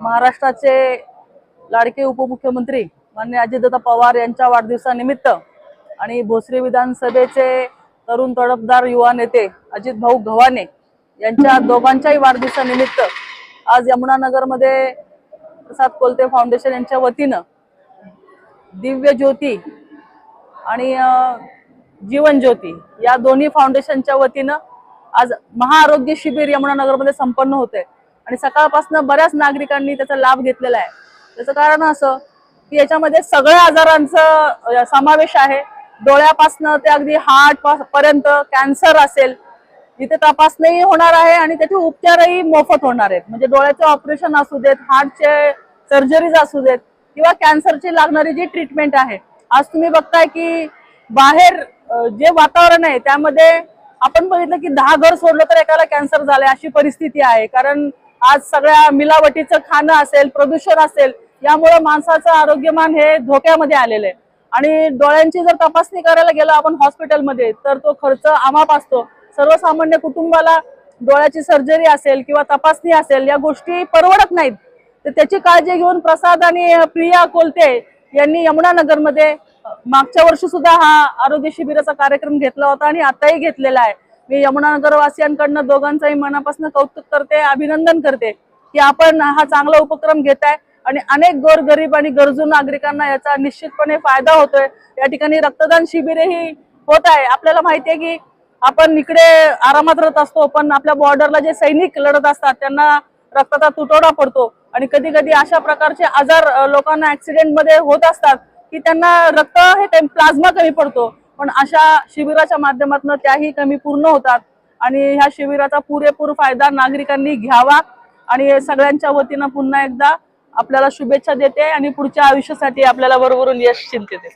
महाराष्ट्राचे लाडके उपमुख्यमंत्री मान्य अजितदादा पवार यांच्या वाढदिवसानिमित्त आणि भोसरी विधानसभेचे तरुण तडफदार युवा नेते अजित भाऊ गव्हाणे यांच्या दोघांच्याही वाढदिवसानिमित्त आज यमुनानगरमध्ये प्रसाद कोलते फाउंडेशन यांच्या वतीनं दिव्य ज्योती आणि जीवन ज्योती या दोन्ही फाउंडेशनच्या वतीनं आज महाआरोग्य शिबिर यमुनानगरमध्ये संपन्न होते आणि सकाळपासून बऱ्याच नागरिकांनी त्याचा लाभ घेतलेला आहे. त्याचं कारण असं की याच्यामध्ये सगळ्या आजारांचा समावेश आहे. डोळ्यापासनं ते अगदी हार्ट पर्यंत कॅन्सर असेल इथे तपासणीही होणार आहे आणि त्याचे उपचारही मोफत होणार आहेत. म्हणजे डोळ्याचे ऑपरेशन असू देत हार्टचे सर्जरीज असू देत किंवा कॅन्सरची लागणारी जी ट्रीटमेंट आहे. आज तुम्ही बघताय की बाहेर जे वातावरण आहे त्यामध्ये आपण बघितलं की दहा घर सोडलं तर एकाला कॅन्सर झालाय अशी परिस्थिती आहे. कारण आज सगळ्या मिलावटीचं खाणं असेल प्रदूषण असेल यामुळे माणसाचं आरोग्यमान हे धोक्यामध्ये आलेलं आहे. आणि डोळ्यांची जर तपासणी करायला गेलो आपण हॉस्पिटलमध्ये तर तो खर्च आमाप असतो. सर्वसामान्य कुटुंबाला डोळ्याची सर्जरी असेल किंवा तपासणी असेल या गोष्टी परवडत नाहीत. तर त्याची काळजी घेऊन प्रसाद आणि प्रिया कोलते यांनी यमुनानगरमध्ये मागच्या वर्षी सुद्धा हा आरोग्य शिबिराचा कार्यक्रम घेतला होता आणि आताही घेतलेला आहे. मी यमुनानगरवासियांकडनं दोघांचाही मनापासून कौतुक करते अभिनंदन करते की आपण हा चांगला उपक्रम घेताय आणि अनेक गोरगरीब आणि गरजू नागरिकांना याचा निश्चितपणे फायदा होतोय. या ठिकाणी रक्तदान शिबिरेही होत आहे. आपल्याला माहिती आहे की आपण इकडे आरामात राहत असतो पण आपल्या बॉर्डरला जे सैनिक लढत असतात त्यांना रक्ताचा तुटवडा पडतो. आणि कधी कधी अशा प्रकारचे आजार लोकांना ऍक्सिडेंटमध्ये होत असतात की त्यांना रक्त हे प्लाझ्मा कमी पडतो. पण अशा शिबिराच्या माध्यमातून त्याही कमी पूर्ण होतात. आणि ह्या शिबिराचा पुरेपूर फायदा नागरिकांनी घ्यावा आणि सगळ्यांच्या वतीनं पुन्हा एकदा आपल्याला शुभेच्छा देते आणि पुढच्या आयुष्यासाठी आपल्याला बरोबरून यश चिंतते